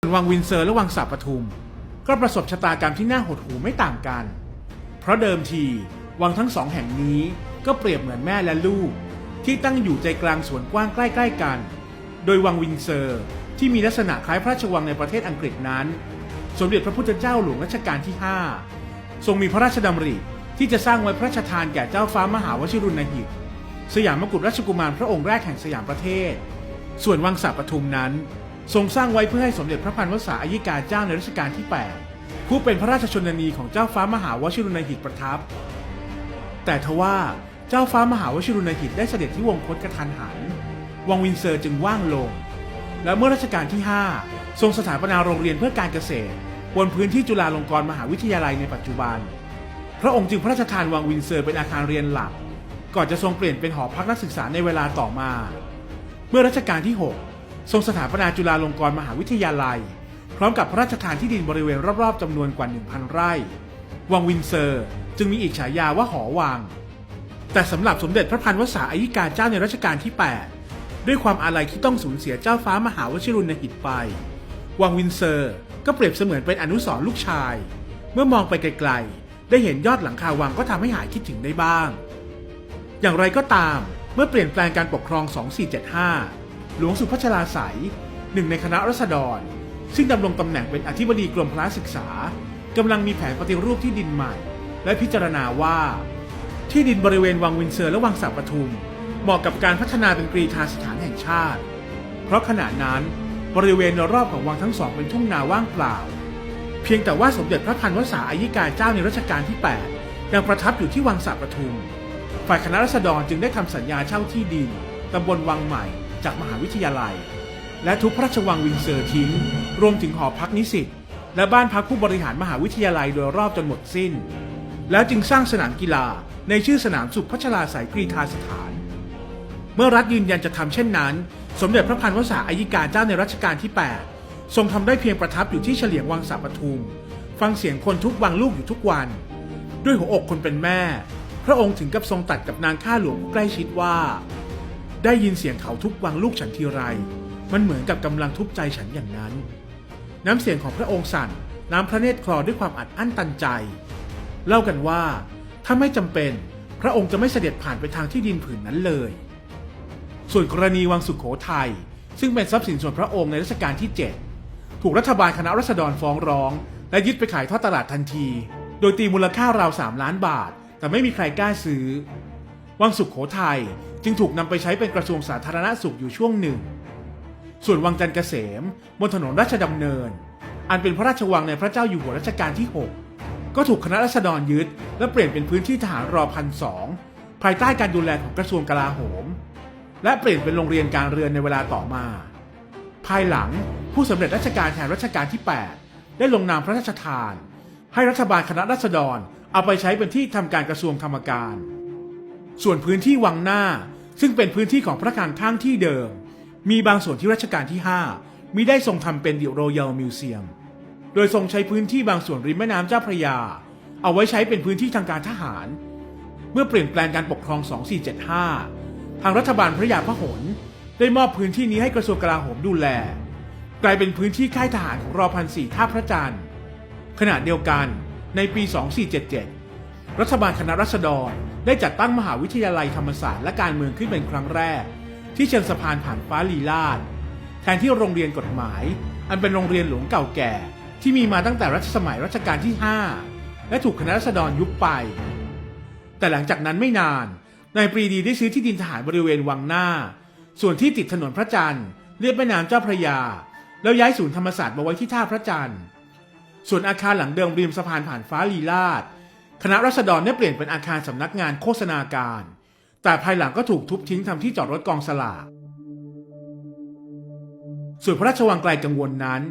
ส่วนวังวินเซอร์และวังสาปทุม ก็ประสบชะตากรรมที่น่าหดหู่ไม่ต่างกัน เพราะเดิมทีวังทั้งสองแห่งนี้ก็เปรียบเหมือนแม่และลูก ที่ตั้งอยู่ใจกลางสวนกว้างใกล้ ๆ กัน โดยวังวินเซอร์ที่มีลักษณะคล้ายพระราชวังในประเทศอังกฤษนั้น สมเด็จพระพุทธเจ้าหลวงรัชกาลที่ 5 ทรงมีพระราชดำริที่จะสร้างไว้พระราชทานแก่เจ้าฟ้ามหาวชิรุณหิตสยามมกุฎราชกุมารพระองค์แรกแห่งสยามประเทศ ส่วนวังสาปทุมนั้น ทรงสร้างไว้เพื่อให้สมเด็จพระพันวษาอายิกาเจ้าในรัชกาลที่ 8 ผู้เป็นพระราชชนนีของเจ้าฟ้ามหาวชิรุณหิตประทับ แต่ทว่าเจ้าฟ้ามหาวชิรุณหิตได้เสด็จที่วงคตกระทันหัน วังวินเซอร์จึงว่างลง และเมื่อรัชกาลที่ 5 ทรงสถาปนาโรงเรียนเพื่อการเกษตร บนพื้นที่จุฬาลงกรณ์มหาวิทยาลัยในปัจจุบัน พระองค์จึงพระราชทานวังวินเซอร์เป็นอาคารเรียนหลัก ก่อนจะทรงเปลี่ยนเป็นหอพักนักศึกษาในเวลาต่อมา เมื่อรัชกาลที่ 6 ทรงสถาปนาจุฬาลงกรณ์มหาวิทยาลัย พร้อมกับพระราชทานที่ดินบริเวณรอบๆจำนวนกว่า 1,000 ไร่ วังวินเซอร์ จึงมีอีกฉายาว่าหอวัง แต่สำหรับสมเด็จพระพันวษาอายิกาเจ้าในรัชกาลที่ 8 ด้วยความอาลัยที่ต้องสูญเสียเจ้าฟ้ามหาวชิรุณหิตไป วังวินเซอร์ก็เปรียบเสมือนเป็นอนุสรลูกชาย เมื่อมองไปไกลๆ ได้เห็นยอดหลังคาวังก็ทำให้หายคิดถึงได้บ้าง อย่างไรก็ตามเมื่อเปลี่ยนแปลงการปกครอง 2475 หลวงสุพัชราไสยหนึ่งในคณะรัษฎร ซึ่งดำรงตำแหน่งเป็นอธิบดีกรมพระศึกษากำลังมีแผนปฏิรูปที่ดินใหม่ และพิจารณาว่า ที่ดินบริเวณวังวินเซอร์และวังสัปทุม เหมาะกับการพัฒนาเป็นกรีธาสถานแห่งชาติ เพราะขณะนั้นบริเวณรอบของวังทั้งสองเป็นทุ่งนาว่างเปล่า เพียงแต่ว่าสมเด็จพระพันวษาอายิกาเจ้าในรัชกาลที่ 8 ยังประทับอยู่ที่วังสัปทุม ฝ่ายคณะรัษฎรจึงได้ทำสัญญาเช่าที่ดินตำบลวังใหม่ จากมหาวิทยาลัย และทุกพระราชวังวินเซอร์ทิ้ง รวมถึงหอพักนิสิตและบ้านพักผู้บริหารมหาวิทยาลัยโดยรอบจนหมดสิ้น แล้วจึงสร้างสนามกีฬาในชื่อสนามสุขพัชราสายกรีธาสถาน เมื่อรัฐยืนยันจะทำเช่นนั้น สมเด็จพระพันวษาอายิกาเจ้าในรัชกาลที่ 8 ทรงทำได้เพียงประทับอยู่ที่เฉลียงวังสาปทุม ฟังเสียงคนทุกวังลูกอยู่ทุกวัน ด้วยหัวอกคนเป็นแม่ พระองค์ถึงกับทรงตัดกับนางข้าหลวงผู้ใกล้ชิดว่า ได้ยินเสียงเขาทุกวังลูกฉันทีไร มันเหมือนกับกำลังทุบใจฉันอย่างนั้น น้ำเสียงของพระองค์สั่นน้ำพระเนตรคลอด้วยความอัดอั้นตันใจ เล่ากันว่า ถ้าไม่จำเป็น พระองค์จะไม่เสด็จผ่านไปทางที่ดินผืนนั้นเลย ส่วนกรณีวังสุขโขทัยซึ่งเป็นทรัพย์สินส่วนพระองค์ในรัชกาลที่ 7 ถูกรัฐบาลคณะรัษฎรฟ้องร้อง และยึดไปขายทอดตลาดทันที โดยตีมูลค่าราว3ล้านบาท แต่ไม่มีใครกล้าซื้อ วังสุขโขทัย จึงถูกนำไปใช้เป็นกระทรวงสาธารณสุขอยู่ช่วงหนึ่ง ส่วนวังจันทร์เกษมบนถนนราชดำเนิน อันเป็นพระราชวังในพระเจ้าอยู่หัวรัชกาลที่ 6 ก็ถูกคณะรัษฎรยึด และเปลี่ยนเป็นพื้นที่ทหารรอพันสองภายใต้การดูแลของกระทรวงกลาโหม และเปลี่ยนเป็นโรงเรียนการเรือนในเวลาต่อมา ภายหลังผู้สำเร็จราชการแทนรัชกาลที่ 8 ได้ลงนามพระราชทาน ให้รัฐบาลคณะรัษฎรเอาไปใช้เป็นที่ทำการกระทรวงธรรมการ ส่วนพื้นที่วังหน้า ซึ่งเป็นพื้นที่ของพระคลังข้างที่เดิม มีบางส่วนที่รัชกาลที่ 5 มิได้ทรงทำเป็นดิโรยัลมิวเซียม โดยทรงใช้พื้นที่บางส่วนริมแม่น้ำเจ้าพระยา เอาไว้ใช้เป็นพื้นที่ทางการทหาร เมื่อเปลี่ยนแปลงการปกครอง 2475 ทางรัฐบาลพระยาพหลได้มอบพื้นที่นี้ให้กระทรวงกลาโหมดูแล กลายเป็นพื้นที่ค่ายทหารของรอพันสี่ท่าพระจันทร์ขณะเดียวกันในปี 2477 รัฐบาลคณะรัษฎร ได้จัดตั้งมหาวิทยาลัยธรรมศาสตร์และการเมืองขึ้นเป็นครั้งแรก ที่เชิงสะพานผ่านฟ้าลีลาดแทนที่โรงเรียนกฎหมาย อันเป็นโรงเรียนหลวงเก่าแก่ ที่มีมาตั้งแต่รัชสมัยรัชกาลที่ 5 และถูกคณะรัษฎรยุบไป แต่หลังจากนั้นไม่นานนายปรีดีได้ซื้อที่ดินทหารบริเวณวังหน้า ส่วนที่ติดถนนพระจันทร์เรียบแม่น้ำเจ้าพระยา แล้วย้ายศูนย์ธรรมศาสตร์มาไว้ที่ท่าพระจันทร์ส่วนอาคารหลังเดิมริมสะพานผ่านฟ้าลีลาด คณะรัษฎรได้เปลี่ยนเป็นอาคารสำนักงานโฆษณาการ แต่ภายหลังก็ถูกทุบทิ้งทำที่จอดรถกองสลากส่วนพระราชวังไกลกังวลนั้น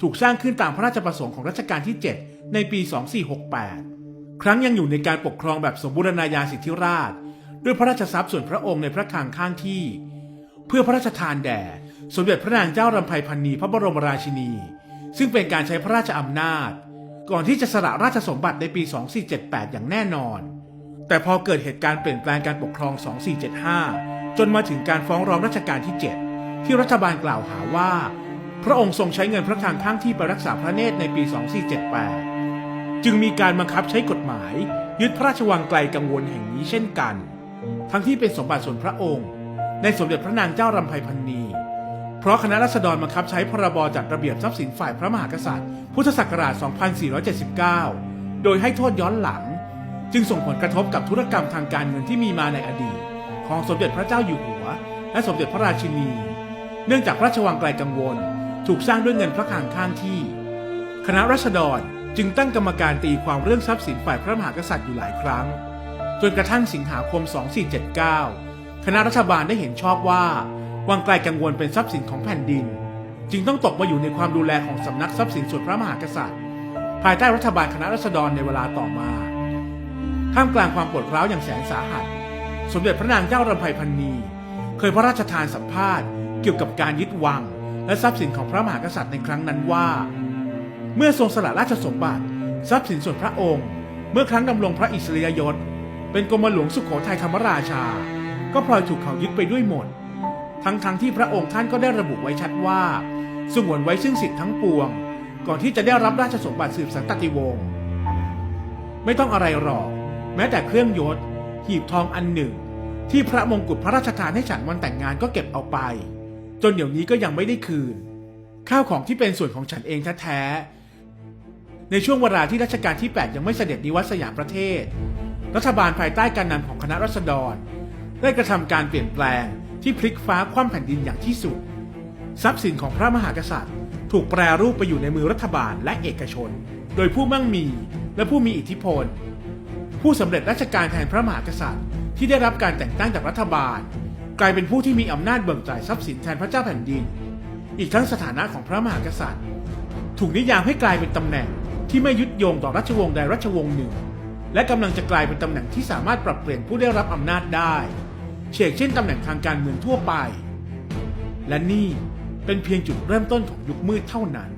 ถูกสร้างขึ้นตามพระราชประสงค์ของรัชกาลที่ 7 ในปี 2468 ครั้งยังอยู่ในการปกครองแบบสมบูรณาญาสิทธิราช ด้วยพระราชทรัพย์ส่วนพระองค์ในพระคลังข้างที่ เพื่อพระราชทานแด่ สมเด็จพระนางเจ้ารำไพพันนีพระบรมราชินี ซึ่งเป็นการใช้พระราชอำนาจ ก่อนที่จะสละราชสมบัติในปี 2478 อย่างแน่นอน แต่พอเกิดเหตุการณ์เปลี่ยนแปลงการปกครอง 2475 จนมาถึงการฟ้องร้องรัชกาลที่ 7 ที่รัฐบาลกล่าวหาว่า พระองค์ทรงใช้เงินพระคลังข้างที่ไปรักษาพระเนตรในปี 2478 จึงมีการบังคับใช้กฎหมาย ยึดพระราชวังไกลกังวลแห่งนี้เช่นกัน ทั้งที่เป็นสมบัติส่วนพระองค์ ในสมเด็จพระนางเจ้ารำไพพันนี เพราะคณะรัษฎรบังคับใช้พรบจัดระเบียบทรัพย์สินฝ่ายพระมหากษัตริย์ พุทธศักราช 2479 โดยให้โทษย้อนหลัง จึงส่งผลกระทบกับธุรกรรมทางการเงินที่มีมาในอดีต ของสมเด็จพระเจ้าอยู่หัว และสมเด็จพระราชินี เนื่องจากพระราชวังไกลกังวล ถูกสร้างด้วยเงินพระคลังข้างที่ คณะรัษฎรจึงตั้งกรรมการตีความเรื่องทรัพย์สินฝ่ายพระมหากษัตริย์อยู่หลายครั้ง จนกระทั่งสิงหาคม 2479 คณะรัฐบาลได้เห็นชอบว่า วังไกลกังวลเป็นทรัพย์สินของแผ่นดิน จึงต้องตกมาอยู่ในความดูแลของสำนักทรัพย์สินส่วนพระมหากษัตริย์ ภายใต้รัฐบาลคณะรัษฎรในเวลาต่อมาท่ามกลางความปวดร้าวอย่างแสนสาหัส สมเด็จพระนางเจ้ารำไพพันนีเคยพระราชทานสัมภาษณ์เกี่ยวกับการยึดวัง และทรัพย์สินของพระมหากษัตริย์ในครั้งนั้นว่า เมื่อทรงสละราชสมบัติ ทรัพย์สินส่วนพระองค์ เมื่อครั้งดำรงพระอิสริยยศ เป็นกรมหลวงสุขโขทัยธรรมราชา ก็พลอยถูกเขายึดไปด้วยหมด ทั้งๆทที่พระองค์ท่านก็ได้ระบุไว้ชัดว่าสงวนไว้ซึ่งสิทธิ์ทั้งปวง ก่อนที่จะได้รับราชสมบัติสืบสันตติวงศ์ไม่ต้องอะไรหรอก แม้แต่เครื่องยศ หีบทองอันหนึ่ง ที่พระมงกุฎพระราชทานให้ฉันวันแต่งงานก็เก็บเอาไป จนเดี๋ยวนี้ก็ยังไม่ได้คืน ข้าวของที่เป็นส่วนของฉันเองแท้ๆในช่วงเวลาที่รัชกาลที่ 8 ยังไม่เสด็จนิวัตสยามประเทศ รัฐบาลภายใต้การนำของคณะรัษฎร ได้กระทำการเปลี่ยนแปลง ที่พลิกฟ้าคว่ำแผ่นดินอย่างที่สุด ทรัพย์สินของพระมหากษัตริย์ ถูกแปรรูปไปอยู่ในมือรัฐบาลและเอกชน โดยผู้มั่งมีและผู้มีอิทธิพล ผู้สำเร็จราชการแทนพระมหากษัตริย์ ที่ได้รับการแต่งตั้งจากรัฐบาล กลายเป็นผู้ที่มีอำนาจเบิกจ่ายทรัพย์สินแทนพระเจ้าแผ่นดิน อีกทั้งสถานะของพระมหากษัตริย์ ถูกนิยามให้กลายเป็นตำแหน่งที่ไม่ยึดโยงต่อราชวงศ์ใดราชวงศ์หนึ่ง และกำลังจะกลายเป็นตำแหน่งที่สามารถปรับเปลี่ยนผู้ได้รับอำนาจได้ เช่นเช่นตำแหน่งทางการเมืองทั่วไป และนี่เป็นเพียงจุดเริ่มต้นของยุคมืดเท่านั้น